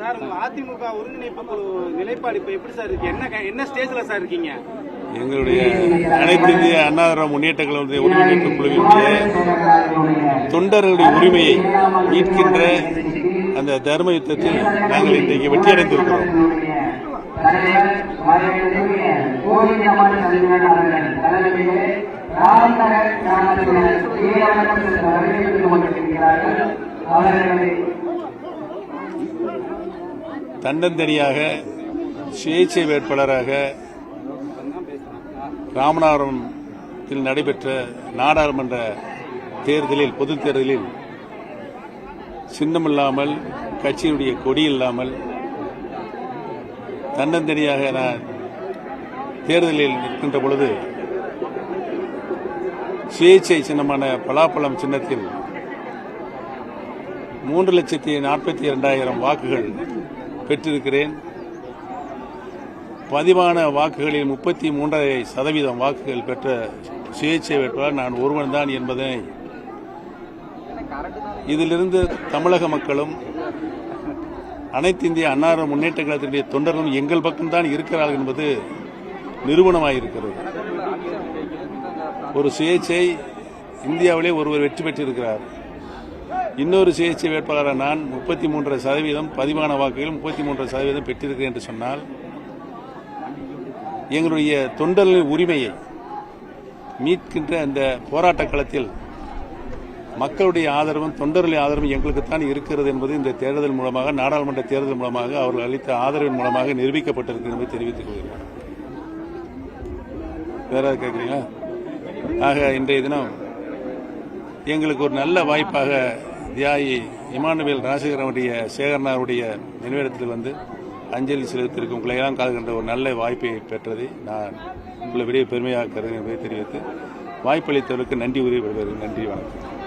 Sir உங்க அதிமுக ஒருங்கிணைப்பு குழு நிலைப்பாடு இப்ப எப்படி சார் இருக்கு? என்ன என்ன ஸ்டேஜ்ல சார் இருக்கீங்க? எங்களுடைய அனைத்து இந்திய அண்ணா திராவிட முன்னேற்ற கழகத்தினுடைய ஒருங்கிணைப்பு குழுவினுடைய தொண்டர்களுடைய உரிமையை மீட்கின்ற அந்த தர்ம யுத்தத்தில் நாங்கள் இன்றைக்கு வெற்றியடைந்திருக்கிறோம். அவர்கள் தன்னந்தனியாக சுயேட்சை வேட்பாளராக ராமநாதபுரத்தில் நடைபெற்ற நாடாளுமன்ற தேர்தலில் பொதுத் தேர்தலில் சின்னமில்லாமல் கட்சியினுடைய கொடி இல்லாமல் தன்னந்தனியாக நான் தேர்தலில் நிற்கின்ற பொழுது சுயேட்சை சின்னமான பலாப்பழம் சின்னத்தில் மூன்று லட்சத்தி நாற்பத்தி இரண்டாயிரம் வாக்குகள் பெற்றிருக்கிறேன். பதிவான வாக்குகளில் முப்பத்தி மூன்றரை சதவீதம் வாக்குகள் பெற்ற சுயேட்சை வேட்பாளர் நான் ஒருவன் தான் என்பதை இதிலிருந்து தமிழக மக்களும் அனைத்து இந்திய அன்னார முன்னேற்ற கழகத்தினுடைய தொண்டர்களும் எங்கள் பக்கம்தான் இருக்கிறார்கள் என்பது நிறுவனமாயிருக்கிறது ஒரு சுயேட்சை இந்தியாவிலே ஒருவர் வெற்றி பெற்றிருக்கிறார். இன்னொரு சுயேட்சை வேட்பாளராக நான் முப்பத்தி மூன்று சதவீதம் பதிவான வாக்குகள் முப்பத்தி மூன்று சதவீதம் பெற்றிருக்கிறேன் என்று சொன்னால் எங்களுடைய தொண்டர்களின் உரிமையை மீட்கின்ற அந்த போராட்ட களத்தில் மக்களுடைய ஆதரவும் தொண்டர்களின் ஆதரவும் எங்களுக்குத்தான் இருக்கிறது என்பது இந்த தேர்தல் மூலமாக நாடாளுமன்ற தேர்தல் மூலமாக அவர்கள் அளித்த ஆதரவின் மூலமாக நிரூபிக்கப்பட்டிருக்கிறது என்பதை தெரிவித்துக் கொள்கிறேன். வேற கேட்குறீங்களா? ஆக இன்றைய தினம் எங்களுக்கு ஒரு நல்ல வாய்ப்பாக தியாயி இமானுவேல் ராஜசேகரனுடைய சேகரனாருடைய நினைவிடத்தில் வந்து அஞ்சலி செலுத்திருக்கும் உங்களை எல்லாம் காதுகின்ற ஒரு நல்ல வாய்ப்பை பெற்றதை. நான் உங்களை விடைய பெருமையாக கருதி என்பதை தெரிவித்து வாய்ப்பளித்தவர்களுக்கு நன்றி உரிய நன்றி வணக்கம்.